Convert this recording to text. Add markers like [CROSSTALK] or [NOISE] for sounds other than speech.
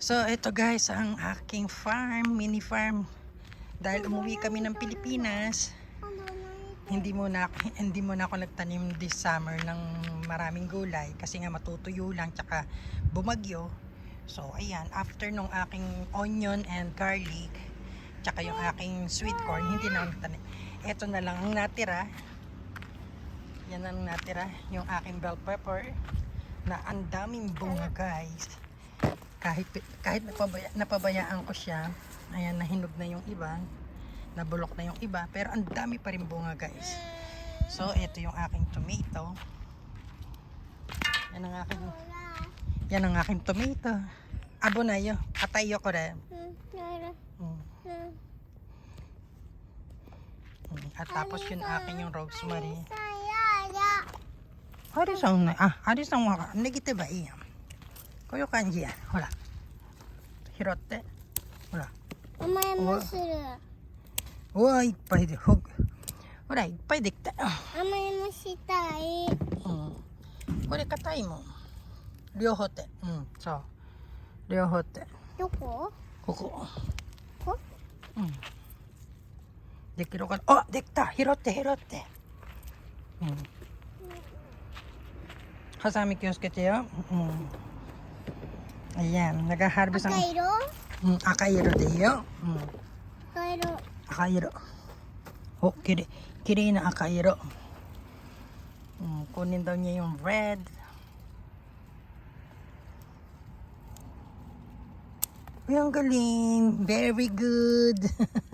So, ito guys, ang aking farm, mini farm. Dahil umuwi kami ng Pilipinas, hindi mo na hindi mo na ako nagtanim this summer ng maraming gulay kasi nga matutuyo lang tsaka bumagyo. So, ayan, after nung aking onion and garlic, tsaka yung aking sweet corn, hindi na nagtanim. Ito na lang ang natira. Yan ang natira, yung aking bell pepper na ang daming bunga guys kahit kahit napabaya, napabayaan ko siya ayan nahinog na yung iba nabulok na yung iba pero ang dami pa rin bunga guys. So ito yung aking tomato. Yan ang aking yan ang aking tomato. Abo na yo atayo ko rin. Mm. Mm. at tapos yun aking yung rosemary. Hari sang na ah hari sang waka negite ba iya こういう感じやほら。拾って。ほら。お前もする。うわ。いっぱいで。ほほらいっぱいできた甘えもしたい。うん。これ硬いもん。両方手。うんそう。両方手。どこ？ここ。こ？うん。できるかな？あできた。拾って拾って。うん。ハサミ気をつけてよ。うん Ayan, nag-harvest ang... Akairo? Mm, akairo diyo. Oh, mm. Akairo. Akairo. Oh, kiri, kiri na akairo. Mm, kunin daw niya yung red. Ay, ang galing. Very good. [LAUGHS]